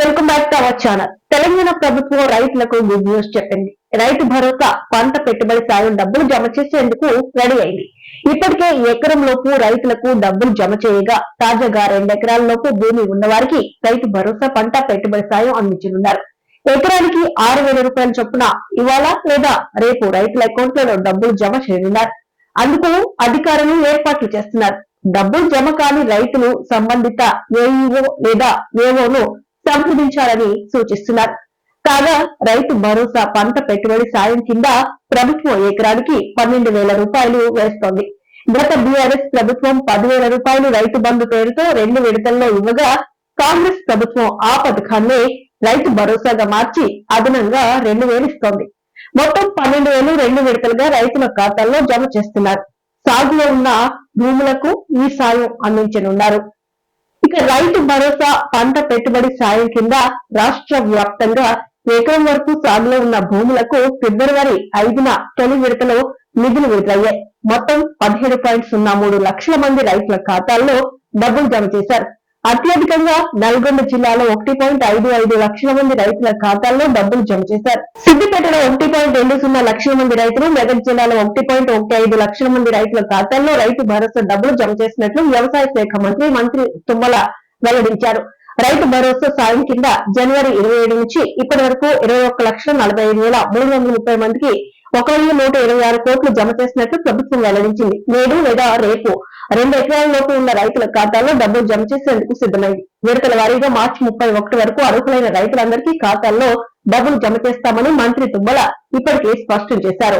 Welcome back to our channel Telangana ప్రభుత్వం రైతులకు good news చెప్పింది. రైతు భరోసా పంట పెట్టుబడి సాయం డబ్బులు జమ చేసేందుకు రెడీ అయింది. ఇప్పటికే ఎకరం లోపు రైతులకు డబ్బులు జమ చేయగా తాజాగా రెండెకరాల లోపు భూమి ఉన్న వారికి రైతు భరోసా పంట పెట్టుబడి సాయం అందించనున్నారు. ఎకరానికి ఆరు వేల రూపాయల చొప్పున ఇవాళ లేదా రేపు రైతుల అకౌంట్లలో డబ్బులు జమ చేయనున్నారు? అందుకు అధికారులు ఏర్పాట్లు చేస్తున్నారు. డబ్బులు జమ కాని రైతులు సంబంధిత ఏఈఓ లేదా ఏఓను సంప్రదించాలని సూచిస్తున్నారు. కాగా రైతు భరోసా పంట పెట్టుబడి సాయం కింద ప్రభుత్వం ఎకరానికి పన్నెండు వేల రూపాయలు వేస్తోంది. గత బీఆర్ఎస్ ప్రభుత్వం పదివేల రూపాయలు రైతు బంధు పేరుతో రెండు విడతల్లో ఇవ్వగా కాంగ్రెస్ ప్రభుత్వం ఆ పథకాన్ని రైతు భరోసాగా మార్చి అదనంగా రెండు వేలు ఇస్తోంది. మొత్తం పన్నెండు వేలు రెండు విడతలుగా రైతుల ఖాతాల్లో జమ చేస్తున్నారు. సాగులో ఉన్న భూములకు ఈ సాయం అందించనున్నారు. ఇక రైతు భరోసా పంట పెట్టుబడి సాయం కింద రాష్ట్ర వ్యాప్తంగా ఎకరం వరకు సాగులో ఉన్న భూములకు ఫిబ్రవరి ఐదున తొలి విడతలో నిధులు విడుదలయ్యాయి. మొత్తం పదిహేడు పాయింట్ సున్నా మూడు లక్షల మంది రైతుల ఖాతాల్లో డబ్బులు జమ చేశారు. అత్యధికంగా నల్గొండ జిల్లాలో ఒకటి పాయింట్ ఐదు ఐదు లక్షల మంది రైతుల ఖాతాల్లో డబ్బులు జమ చేశారు. సిద్దిపేటలో ఒకటి పాయింట్ రెండు సున్నా లక్షల మంది రైతులు మెదక్ జిల్లాలో ఒకటి పాయింట్ ఒకటి ఐదు లక్షల మంది రైతుల ఖాతాల్లో రైతు భరోసా డబ్బులు జమ చేసినట్లు వ్యవసాయ శాఖ మంత్రి మంత్రి తుమ్మల వెల్లడించారు. రైతు భరోసా సాయం కింద జనవరి ఇరవై ఏడు నుంచి ఇప్పటి వరకు ఇరవై ఒక్క లక్షల నలభై ఐదు వేల మూడు వందల ముప్పై మందికి ఒక వెయ్యి నూట ఇరవై ఆరు కోట్లు జమ చేసినట్లు ప్రభుత్వం వెల్లడించింది. నేడు లేదా రేపు రెండు ఎకరాల లోపు ఉన్న రైతుల ఖాతాల్లో డబ్బులు జమ చేసేందుకు సిద్ధమైంది విడతల వారీగా మార్చి ముప్పై ఒకటి వరకు అర్హులైన రైతులందరికీ ఖాతాల్లో డబ్బులు జమ చేస్తామని మంత్రి తుమ్మల ఇప్పటికే స్పష్టం చేశారు.